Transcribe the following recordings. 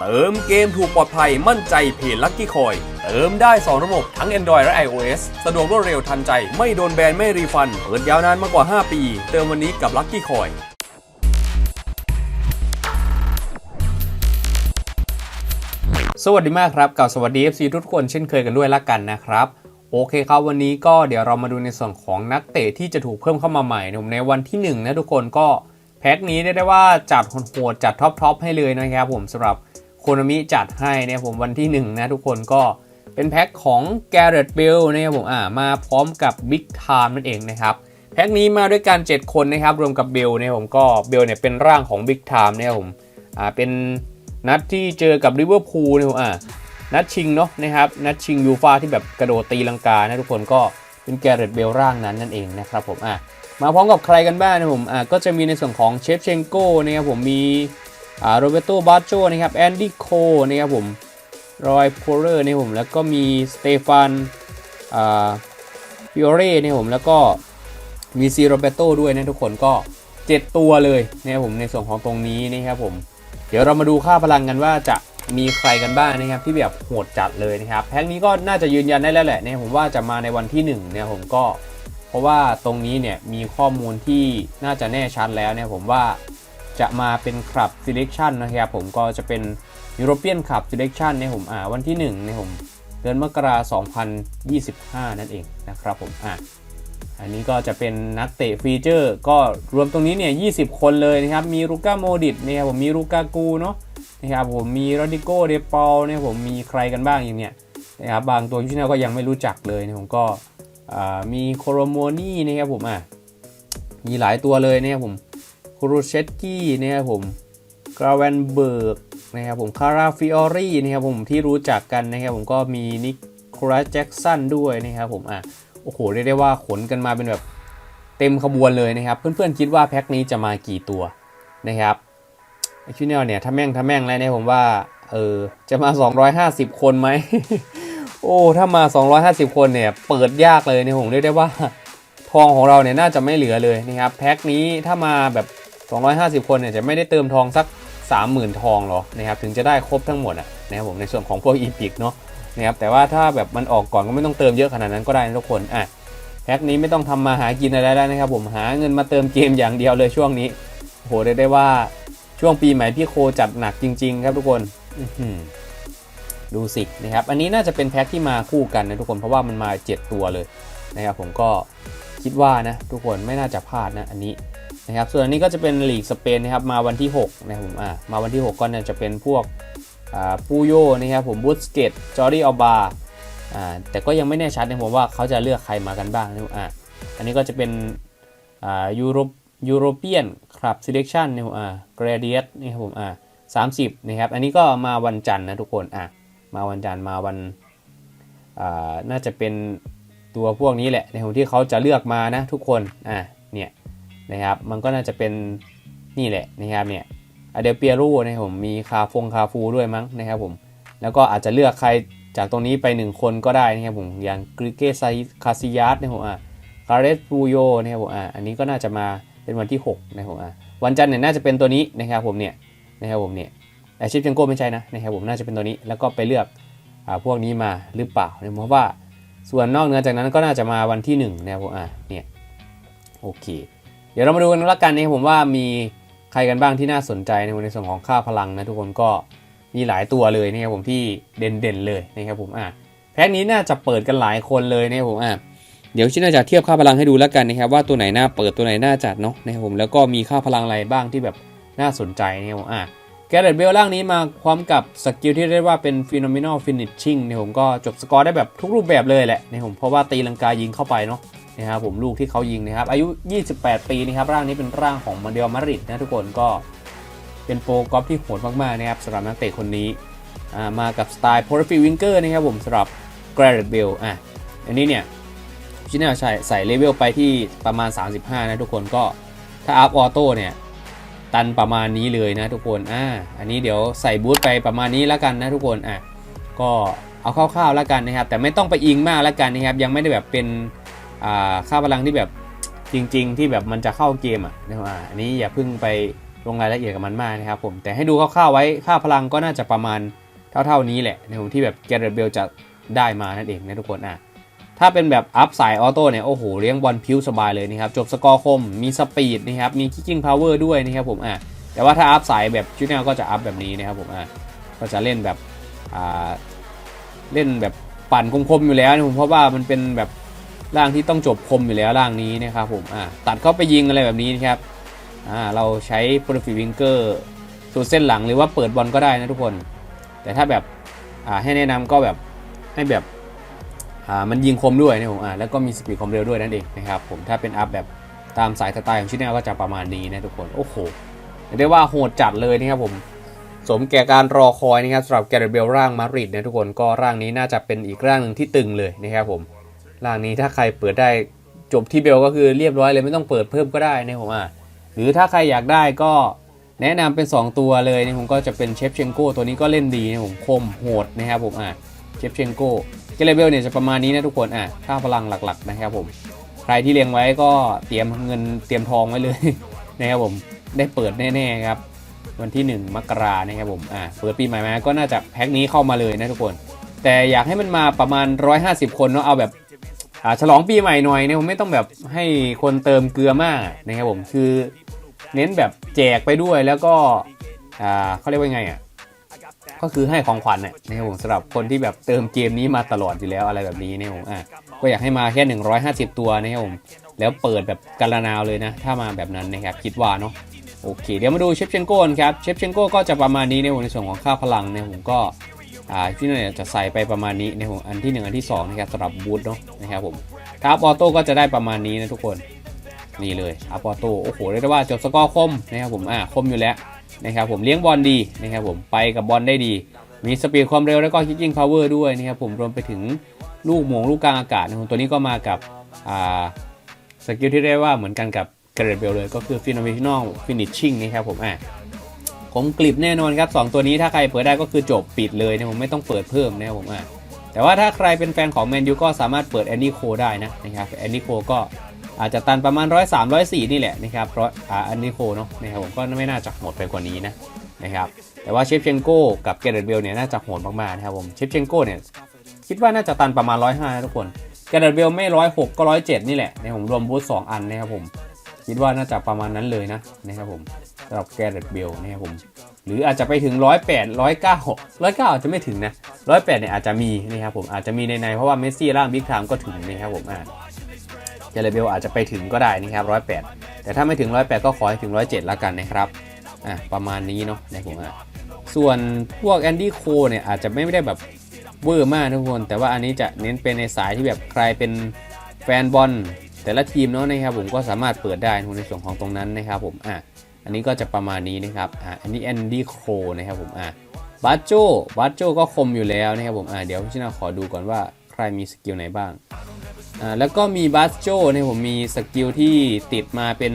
เติมเกมถูกปลอดภัยมั่นใจเพจลั c กี้คอย เติมได้ 2 ระบบทั้ง Android และ iOS สะดวกรวดเร็วทันใจ ไม่โดนแบน ไม่รีฟัน เปิดยาวนานมากกว่า 5 ปี เติมวันนี้กับลั c กี้คอยสวัสดีมากครับกับสวัสดี FC ทุกคนเช่นเคยกันด้วยละกันนะครับโอเคครับวันนี้ก็เดี๋ยวเรามาดูในส่วนของนักเตะที่จะถูกเพิ่มเข้ามาใหม่นะครับในวันที่1นะทุกคนก็แพ็คนี้ได้ได้ว่าจัดโหดจัดท็อปๆให้เลยนะครับผมสำหรับ โคนามิจัดให้นะครับผมวันที่ 1 นะทุกคนก็เป็นแพ็คของ g a r r e t t Bale นะครับผมอ่ามาพร้อมกับ Big Time นั่นเองนะครับแพ็คนี้มาด้วยกัน 7 คนนะครับ รวมกับเบลนะครับผมก็เบลเนี่ยเป็นร่างของ Big Time นะครับผมอ่าเป็นนัดที่เจอกับลิเวอร์พูลนะครับอ่านัดชิงเนาะนะครับนัดชิงยูฟาที่แบบกระโดดตีลังกานะทุกคนก็เป็นแกเรตเบลร่างนั้นนั่นเองนะครับผมอะมาพร้อมกับใครกันบ้างนะผมอะก็จะมีในส่วนของเชฟเชงโก้นะครับผมมี โรเบโตบาโจนะครับแอนดี้โคนะครับผมรอยโพเลอร์นะครับผมแล้วก็มีสเตฟานฟิโอเร่นะครับผมแล้วก็มีซีโรเบโตด้วยนะทุกคนก็ 7 ตัวเลยนะครับผมในส่วนของตรงนี้นะครับผมเดี๋ยวเรามาดูค่าพลังกันว่าจะมีใครกันบ้างนะครับที่แบบโหดจัดเลยนะครับแพ็คนี้ก็น่าจะยืนยันได้แล้วแหละเนี่ยผมว่าจะมาในวันที่1เนี่ยผมก็ เพราะว่าตรงนี้เนี่ยมีข้อมูลที่น่าจะแน่ชัดแล้วเนี่ยผมว่า จะมาเป็นคลับ selection นะครับผมก็จะเป็น European Club selection เนี่ยผมอ่าวันที่1เนี่ยผมเดือนมกราคม2025 นั่นเองนะครับผมอ่าอันนี้ก็จะเป็นนักเตะฟีเจอร์ ก็รวมตรงนี้เนี่ย 20 คนเลยนะครับ มีลูก้าโมดิตนะครับผมมีลูก้ากูเนาะนะครับผมมีโรดิโกเดปอลเนี่ยผมมีใครกันบ้างอย่างเนี้ยนะครับบางตัวที่เราก็ยังไม่รู้จักเลยนะผมก็อ่ามีโคโรโมนี่นะครับผมอะมีหลายตัวเลยนะครับผม ครูเชตกี้นะครับผมกราเวนเบิร์กนะครับผมคาราฟิออรี่นะครับผมที่รู้จักกันนะครับผมก็มีนิโคลัสแจ็กสันด้วยนะครับผมอะโอ้โหเรียกได้ว่าขนกันมาเป็นแบบเต็มขบวนเลยนะครับ เพื่อนๆคิดว่าแพ็คนี้จะมากี่ตัวนะครับไอชิเนลเนี่ยถ้าแม่งถ้าแม่งแล้วเนี่ยผมว่าเออจะมา 250 คนไหมโอ้ถ้ามา 250 คนเนี่ยเปิดยากเลยเนี่ยผมเรียกได้ว่า ทองของเราเนี่ยน่าจะไม่เหลือเลยนะครับแพ็คนี้ถ้ามาแบบ 250 คนเนี่ยจะไม่ได้เติมทองสัก 30,000 ทองหรอนะครับถึงจะได้ครบทั้งหมดอะนะครับผมในส่วนของพวกอีพิกเนาะนะครับแต่ว่าถ้าแบบมันออกก่อนก็ไม่ต้องเติมเยอะขนาดนั้นก็ได้นะทุกคนอะแพ็คนี้ไม่ต้องทำมาหากินอะไรแล้วนะครับผมหาเงินมาเติมเกมอย่างเดียวเลยช่วงนี้โหได้ได้ว่าช่วงปีใหม่พี่โคจัดหนักจริง ๆ ครับทุกคนดูสินะครับอันนี้น่าจะเป็นแพ็คที่มาคู่กันนะทุกคนเพราะว่ามันมา 7 ตัวเลยนะครับผมก็คิดว่านะทุกคนไม่น่าจะพลาดนะอันนี้ นะครับส่วนอันนี้ก็จะเป็นลีกสเปนนะครับมาวันที่6นะผมอะมาวันที่ 6 ก็เนี่ยจะเป็นพวกปูโยนะครับผมบูสเกตจอร์ดี้อัลบาอ่าแต่ก็ยังไม่แน่ชัดนะผมว่าเขาจะเลือกใครมากันบ้างนะอ่าอันนี้ก็จะเป็นอ่ายูโรยูโรเปียนครับซีเลคชันนะครับอ่าเกรเดียตนี่ครับผมอ่าสามสิบนะครับอันนี้ก็มาวันจันทร์นะทุกคนอะมาวันจันทร์มาวันอ่าน่าจะเป็นตัวพวกนี้แหละในของที่เขาจะเลือกมานะทุกคนอะเนี่ย นะครับ มันก็น่าจะเป็นนี่แหละนะครับเนี่ยอเดลเปียรูนะครับผมมีคาฟงคาฟูด้วยมั้งนะครับผมแล้วก็อาจจะเลือกใครจากตรงนี้ไป 1 คนก็ได้นะครับผมอย่างกริเกซาคาซิยัสนะครับผมอะคาเรสปูโยนะครับผมอะอันนี้ก็น่าจะมาเป็นวันที่ 6 นะครับผมอะวันจันทร์เนี่ยน่าจะเป็นตัวนี้นะครับผมเนี่ยนะครับผมเนี่ยแต่ชิปเชงโก้ไม่ใช่นะนะครับผมน่าจะเป็นตัวนี้แล้วก็ไปเลือกอ่าพวกนี้มาหรือเปล่าเนี่ยเพราะว่าส่วนนอกเหนือจากนั้นก็น่าจะมาวันที่1นะครับผมอะเนี่ยโอเค เดี๋ยวเรามาดูกันละกันนะครับผมว่ามีใครกันบ้างที่น่าสนใจในในส่วนของค่าพลังนะทุกคนก็มีหลายตัวเลยนะครับผมที่เด่นๆเลยนะครับผมอะแพ็คนี้น่าจะเปิดกันหลายคนเลยนะครับผมอะเดี๋ยวชิน่าจะเทียบค่าพลังให้ดูแล้วกันนะครับว่าตัวไหนน่าเปิดตัวไหนน่าจัดเนาะนะครับผมแล้วก็มีค่าพลังอะไรบ้างที่แบบน่าสนใจนะครับผมอะแกเรตเบลล่างนี้มาพร้อมกับสกิลที่เรียกว่าเป็น phenomenal finishing เนี่ยผมก็จบสกอร์ได้แบบทุกรูปแบบเลยแหละนะครับผมเพราะว่าตีลังกายิงเข้าไปเนาะ นะครับผมลูกที่เขายิงนะครับอายุ 28 ปีนะครับร่างนี้เป็นร่างของมาเดลมาริดนะทุกคนก็เป็นโปรกอล์ฟที่โหดมากๆนะครับสำหรับนักเตะคนนี้อ่ามากับสไตล์โพลฟิวิงเกอร์นะครับผมสำหรับแกรเรตเบลอะอันนี้เนี่ยชิน่าใส่ใส่เลเวลไปที่ประมาณ 35 นะทุกคนก็ถ้าอัพออโต้เนี่ยตันประมาณนี้เลยนะทุกคนอ่าอันนี้เดี๋ยวใส่บูทไปประมาณนี้แล้วกันนะทุกคนอะก็เอาคร่าวๆแล้วกันนะครับแต่ไม่ต้องไปอิงมากแล้วกันนะครับยังไม่ได้แบบเป็น ค่าพลังที่แบบจริง ๆ ที่แบบมันจะเข้าเกมอะนะครับอ่าอันนี้อย่าเพิ่งไปลงรายละเอียดกับมันมากนะครับผมแต่ให้ดูคร่าวๆไว้ค่าพลังก็น่าจะประมาณเท่าๆนี้แหละในผมที่แบบแกเรตเบลจะได้มานั่นเองนะทุกคนอะถ้าเป็นแบบอัพสายออโต้เนี่ยโอ้โหเลี้ยงบอลพิ้วสบายเลยนะครับจบสกอร์คมมีสปีดนะครับมีคิกกิ้งพาวเวอร์ด้วยนะครับผมอะแต่ว่าถ้าอัพสายแบบชุดแนวก็จะอัพแบบนี้นะครับผมอะก็จะเล่นแบบอ่าเล่นแบบปั่นคมๆอยู่แล้วนะผมเพราะว่ามันเป็นแบบ ร่างที่ต้องจบคมอยู่แล้วร่างนี้นะครับผมอะตัดเข้าไปยิงอะไรแบบนี้นะครับอ่าเราใช้โปรฟิวิงเกอร์สูตรเส้นหลังหรือว่าเปิดบอลก็ได้นะทุกคน แต่ถ้าแบบอ่าให้แนะนำก็แบบให้แบบอ่ามันยิงคมด้วยนะผมอ่าแล้วก็มีสปีดความเร็วด้วยนั่นเองนะครับผมถ้าเป็นอัพแบบตามสายสไตล์ของชิแนลก็จะประมาณนี้นะทุกคนโอ้โหเรียกได้ว่าโหดจัดเลยนะครับผมสมแก่การรอคอยนะครับสำหรับแกเรเบลร่างมาริดนะทุกคนก็ร่างนี้น่าจะเป็นอีกร่างหนึ่งที่ตึงเลยนะครับผม ร่างนี้ถ้าใครเปิดได้จบที่เบลก็คือเรียบร้อยเลยไม่ต้องเปิดเพิ่มก็ได้นะผมอ่าหรือถ้าใครอยากได้ก็แนะนำเป็น 2 ตัวเลยนะผมก็จะเป็นเชฟเชงโกตัวนี้ก็เล่นดีนะผมคมโหดนะครับผมอะเชฟเชงโกเกเลเบลเนี่ยจะประมาณนี้นะทุกคนอะค่าพลังหลักๆนะครับผมใครที่เลี้ยงไว้ก็เตรียมเงินเตรียมทองไว้เลยนะครับผมได้เปิดแน่ๆครับวันที่ 1 มกรานะครับผมอะเปิดปีใหม่มาก็น่าจะแพ็คนี้เข้ามาเลยนะทุกคน แต่อยากให้มันมาประมาณ 150 คนเนาะเอาแบบ ฉลองปีใหม่หน่อยเนะผมไม่ต้องแบบให้คนเติมเกลือมากนะครับผมคือเน้นแบบแจกไปด้วยแล้วก็อ่าเขาเรียกว่าไงอะก็คือให้ของขวัญเนี่ยนะครับผมสำหรับคนที่แบบเติมเกมนี้มาตลอดอยู่แล้วอะไรแบบนี้เนี่ยผมอะก็อยากให้มาแค่ 150 ตัวนะครับผมแล้วเปิดแบบกาลนาวเลยนะ ถ้ามาแบบนั้นนะครับคิดว่าเนาะโอเค เดี๋ยวมาดูเชฟเชนโก้ครับเชฟเชนโก้ก็จะประมาณนี้ในผมในส่วนของค่าพลังเนี่ยผมก็ อ่าที่นี่จะใส่ไปประมาณนี้ในผมอันที่ 1 อันที่2นะครับสำหรับบูทเนาะนะครับผมครับออโต้ก็จะได้ประมาณนี้นะทุกคนนี่เลยอัปออโต้โอ้โหเรียกได้ว่าจบสกอร์คมนะครับผมอ่าคมอยู่แล้วนะครับผมเลี้ยงบอลดีนะครับผมไปกับบอลได้ดี มีสปีดความเร็วแล้วก็คิกกิ้งพาวเวอร์ด้วยนะครับผมรวมไปถึงลูกหมงลูกกลางอากาศนะครับตัวนี้ก็มากับอ่าสกิลที่เรียกว่าเหมือนกันกับเกรดเบลเลยก็คือฟิโนเมชันอลฟินิชชิ่งนะครับผมอ่า ผมกลิบแน่นอนครับ 2 ตัวนี้ถ้าใครเปิดได้ก็คือจบปิดเลยนะผมไม่ต้องเปิดเพิ่มนะผมอ่าแต่ว่าถ้าใครเป็นแฟนของแมนยูก็สามารถเปิดแอนนี่โคได้นะนะครับแอนนี่โคก็อาจจะตันประมาณ103 104นี่แหละนะครับเพราะอ่าอันนี้โคเนาะนะครับผมก็ไม่น่าจะโหดไปกว่านี้นะนะครับแต่ว่าเชฟเชนโก้กับเกเรตเบลเนี่ยน่าจะโหดมากๆนะครับผมเชฟเชนโก้เนี่ยคิดว่าน่าจะตันประมาณ105นะทุกคนเกเรตเบลไม่106ก็107นี่แหละในผมรวมบูธ2อันนะครับผมคิดว่าน่าจะประมาณนั้นเลยนะนะครับผม สำหรับเกเรตเบลนะครับผม หรืออาจจะไปถึง 108 109 109 อาจจะไม่ถึงนะ 108 เนี่ยอาจจะมีนะครับผมอาจจะมีในในเพราะว่าเมสซี่ร่างบิ๊กไทม์ก็ถึงนะครับผมอ่าเจเลเบลอาจจะไปถึงก็ได้นะครับร้อยแปดแต่ถ้าไม่ถึงร้อยแปดก็ขอให้ถึงร้อยเจ็ดแล้วกันนะครับอะประมาณนี้เนาะในผมอะส่วนพวกแอนดี้โคเนี่ยอาจจะไม่ได้แบบเวอร์มากทุกคน แต่ว่าอันนี้จะเน้นเป็นในสายที่แบบใครเป็นแฟนบอลแต่ละทีมเนาะนะครับผมก็สามารถเปิดได้ในส่วนของตรงนั้นนะครับผมอะ อันนี้ก็จะประมาณนี้นะครับอะอันนี้แอนดี้โคนะครับผมอะบัตโจบัตโจก็คมอยู่แล้วนะครับผมอะเดี๋ยวพี่นาขอดูก่อนว่าใครมีสกิลไหนบ้างอ่าแล้วก็มีบัสโจเนี่ยผมมีสกิลที่ติดมาเป็น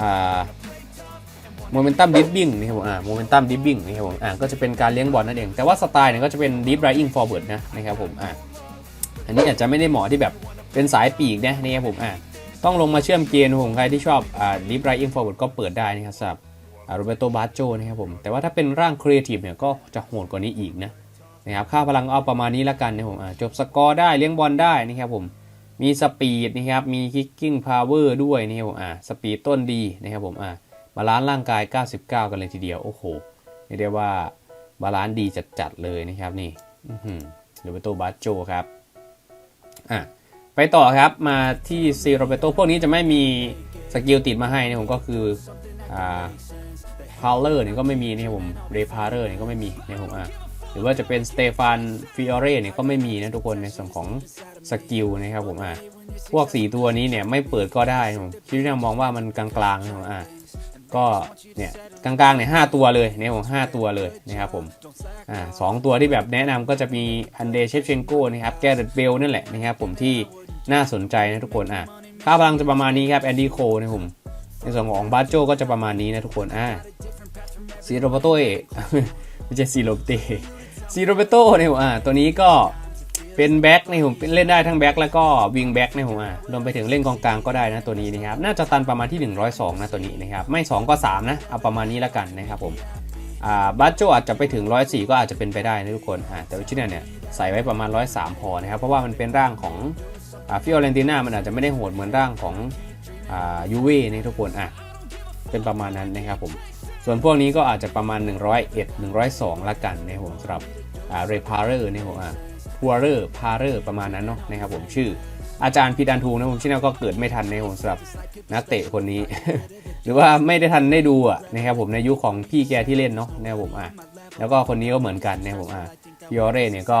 อ่าโมเมนตัมดิฟบิ้งนะครับผมอ่าโมเมนตัมดิฟบิ้งนะครับผมอ่าก็จะเป็นการเลี้ยงบอลนั่นเอง แต่ว่าสไตล์เนี่ยก็จะเป็นดิฟไรอิงฟอร์เวิร์ดนะนะครับผมอ่าอันนี้อาจจะไม่ได้เหมาะที่แบบเป็นสายปีกนะนะครับผมอ่า ต้องลงมาเชื่อมเกมนะครับผมใครที่ชอบอ่าดิฟไรอิงฟอร์เวิร์ดก็เปิดได้นะครับสำหรับโรเบโตบัสโจนะครับผม แต่ว่าถ้าเป็นร่างครีเอทีฟเนี่ยก็จะโหดกว่านี้อีกนะนะครับค่าพลังเอาประมาณนี้ละกันนะครับผมจบสกอร์ได้เลี้ยงบอลได้นะครับผมมีสปีดนะครับมีคิกกิ้งพาวเวอร์ด้วยนะครับผมอ่าสปีดต้นดีนะครับผมอ่าบาลานซ์ร่างกาย 99 กันเลยทีเดียวโอ้โหเรียกได้ว่าบาลานซ์ดีจัดๆเลยนะครับนี่อือหือโรเบโตบาโจครับอะ ไปต่อครับมาที่ซีโรเบโตพวกนี้จะไม่มีสกิลติดมาให้นะผมก็คืออ่าพาวเลอร์เนี่ยก็ไม่มีนะผมเรพาร์เรอร์เนี่ยก็ไม่มีนะผมอะหรือว่าจะเป็นสเตฟานฟิออเรเนี่ยก็ไม่มีนะทุกคนในส่วนของสกิลนะครับผมอะพวก 4 ตัวนี้เนี่ยไม่เปิดก็ได้ผมคิดว่ามองว่ามันกลางๆนะผมอะก็เนี่ยกลางๆเนี่ยหตัวเลยเนี่ยผมห้าตัวเลยนะครับผมอ่าสองตัวที่แบบแนะนำก็จะมีอันเดเชฟเชนโกนะครับแกเรตเบลนั่นแหละนะครับผมที่ น่าสนใจนะทุกคนอะค่าพลังจะประมาณนี้ครับแอนดี้โคนะผมในส่วนของบาโจก็จะประมาณนี้นะทุกคนอ่าซีโรเบโตเอไม่ใช่ซีโรเตซีโรเบโตเนี่ยอ่าตัวนี้ก็เป็นแบ็กนี่ผมเล่นได้ทั้งแบ็กแล้วก็วิงแบ็กนี่ผมอะรวมไปถึงเล่นกองกลางก็ได้นะตัวนี้นะครับน่าจะตันประมาณที่ 102 นะตัวนี้นะครับไม่ 2 ก็ 3 นะเอาประมาณนี้แล้วกันนะครับผมอ่าบัตโจอาจจะไปถึง 104 ก็อาจจะเป็นไปได้นะทุกคนอ่าแต่วิชิเนียเนี่ยใส่ไว้ประมาณ 103 พอนะครับเพราะว่ามันเป็นร่างของ ฟิโอเรนติน่ามันอาจจะไม่ได้โหดเหมือนร่างของยูเว่นะทุกคนอะเป็นประมาณนั้นนะครับผม ส่วนพวกนี้ก็อาจจะประมาณ 101 102 ละกันนะครับผมสำหรับเรพาร์เรอร์นี่ผมอะพัวเรอร์พาเรอร์ประมาณนั้นเนาะนะครับผมชื่ออาจารย์พีดันทูนะผมชื่อนั้นก็เกิดไม่ทันในผมสำหรับนักเตะคนนี้ หรือว่าไม่ได้ทันได้ดูอะนะครับผมในยุคของพี่แกที่เล่นเนาะนะครับผมอะแล้วก็คนนี้ก็เหมือนกันนะครับผมอะ พิออเร่เนี่ยก็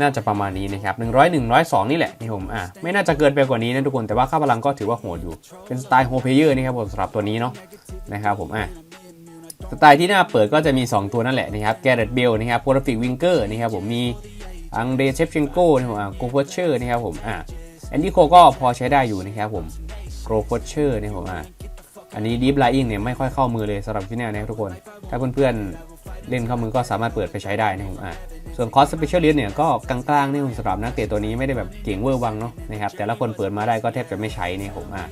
น่าจะประมาณนี้นะครับ100 102 นี่แหละนี่ผมอะไม่น่าจะเกินไปกว่านี้นะทุกคนแต่ว่าค่าพลังก็ถือว่าโหดอยู่ เป็นสไตล์โฮเพเยอร์นะครับผมสำหรับตัวนี้เนาะนะครับผมอะสไตล์ที่น่าเปิดก็จะมี 2 ตัวนั่นแหละนะครับแกเรตเบลนะครับโปรฟิกวิงเกอร์นะครับผมมีอังเดเชฟเชนโก้นะครับผมโกโพเชอร์นะครับผมอะแอนดี้โคก็พอใช้ได้อยู่นะครับผมโกโพเชอร์นะครับผมอะอันนี้ดีฟไลอิงเนี่ยไม่ค่อยเข้ามือเลยสำหรับที่นี่นะทุกคน ถ้าเพื่อนๆเล่นเข้ามือก็สามารถเปิดไปใช้ได้นะครับอะ ส่วนคอสสเปเชียลิสเนี่ยก็กลางๆนี่สำหรับนักเตะตัวนี้ไม่ได้แบบเก่งเวอร์วังเนาะนะครับแต่ละคนเปิดมาได้ก็แทบจะไม่ใช้นะครับผมอะ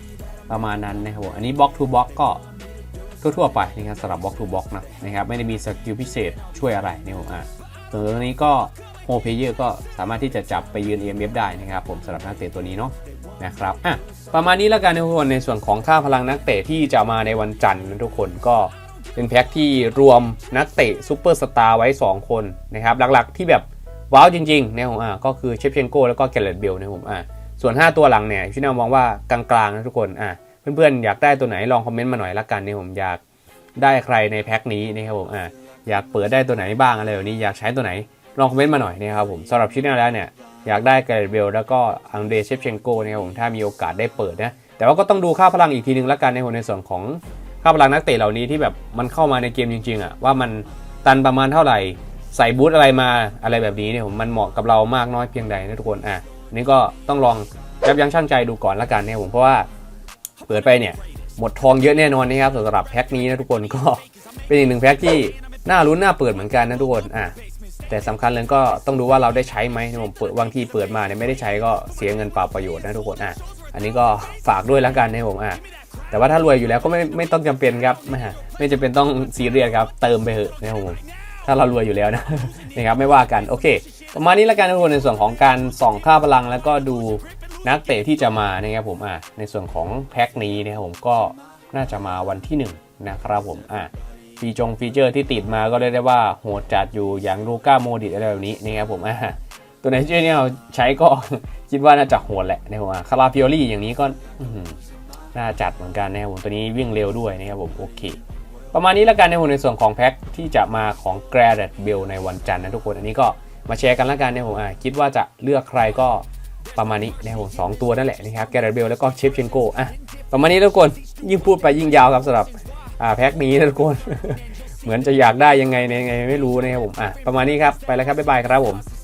ประมาณนั้นนะครับผมอันนี้บล็อกทูบล็อกก็ทั่วๆไปนะครับสำหรับบล็อกทูบล็อกนะนะครับไม่ได้มีสกิลพิเศษช่วยอะไรนี่ผมอะส่วนตัวนี้ก็โฮเพเยอร์ก็สามารถที่จะจับไปยืน EMF ได้นะครับผมสำหรับนักเตะตัวนี้เนาะนะครับอะประมาณนี้แล้วกันนทุกคนในส่วนของค่าพลังนักเตะที่จะมาในวันจันทร์นะทุกคนก็ เป็นแพ็คที่รวมนักเตะซูเปอร์สตาร์ไว้ 2 คนนะครับหลักๆที่แบบว้าวจริงๆนะผมอะก็คือเชฟเชนโกแล้วก็แกเลตเบลนะผมอะส่วน 5 ตัวหลังเนี่ยพี่นามองว่ากลางๆนะทุกคนอะเพื่อนๆอยากได้ตัวไหนลองคอมเมนต์มาหน่อยละกันเนี่ยผมอยากได้ใครในแพ็คนี้นะครับผมอ่าอยากเปิดได้ตัวไหนบ้างอะไรแบบนี้อยากใช้ตัวไหนลองคอมเมนต์มาหน่อยนะครับผมสำหรับชิ้นนี้แล้วเนี่ยอยากได้แกเรตเบลแล้วก็อังเดเชฟเชนโกนะครับผมถ้ามีโอกาสได้เปิดนะแต่ว่าก็ต้องดูค่าพลังอีกทีนึงละกันในในส่วนของ ค่าพลังนักเตะเหล่านี้ที่แบบมันเข้ามาในเกมจริง ๆอะว่ามันตันประมาณเท่าไหร่ ใส่บูทอะไรมาอะไรแบบนี้เนี่ยผมมันเหมาะกับเรามากน้อยเพียงใดนะทุกคนอะนี่ก็ต้องลองยับยั้งชั่งใจดูก่อนละกันเนี่ยผมเพราะว่าเปิดไปเนี่ยหมดทองเยอะแน่นอนนะครับสำหรับแพ็คนี้นะทุกคนก็เป็นอีกหนึ่งแพ็คที่น่ารุ้นน่าเปิดเหมือนกันนะทุกคนอะแต่สำคัญเลยก็ต้องดูว่าเราได้ใช้ไหมผมเปิดบางที่เปิดมาเนี่ยไม่ได้ใช้ก็เสียเงินเปล่าประโยชน์นะทุกคนอะ อันนี้ก็ฝากด้วยแล้วกันนะผมอะแต่ว่าถ้ารวยอยู่แล้วก็ไม่ไม่ต้องจำเป็นครับไม่ฮะไม่จำเป็นต้องซีเรียสครับ เติมไปเถอะนะครับผมถ้าเรารวยอยู่แล้วนะนะครับไม่ว่ากันโอเคประมาณนี้แล้วกันทุกคนในส่วนของการส่องค่าพลังแล้วก็ดูนักเตะที่จะมานะครับผมอะในส่วนของแพ็คนี้นะครับผมก็น่าจะมาวันที่ 1 นะครับผมอะฟีจงฟีเจอร์ที่ติดมาก็เรียกได้ว่าโหดจัดอยู่อย่างลูก้าโมดิตอะไรแบบนี้นะครับผมอะตัวไหนที่เนี่ยใช้ก็ คิดว่าน่าจะโหดแหละนะครับคาราฟิโอลี่อย่างนี้ก็น่าจัดเหมือนกันนะครับผมตัวนี้วิ่งเร็วด้วยนะครับผมโอเค ประมาณนี้แล้วกันในในส่วนของแพ็คที่จะมาของ g r a d e t b i l l ในวันจันทร์นะทุกคนอันนี้ก็มาแชร์กันแล้วกันนะผมคิดว่าจะเลือกใครก็ประมาณนี้นะครับผมสองตัวนั่นแหละนะครับ g r a d e t b i l l แล้วก็เชฟเชนโกอะประมาณนี้ทุกคนยิ่งพูดไปยิ่งยาวครับสำหรับแพ็คนี้นะทุกคนเหมือนจะอยากได้ยังไงในยังไงไม่รู้นะครับผมอะประมาณนี้ครับไปแล้วครับบ๊ายบายครับผม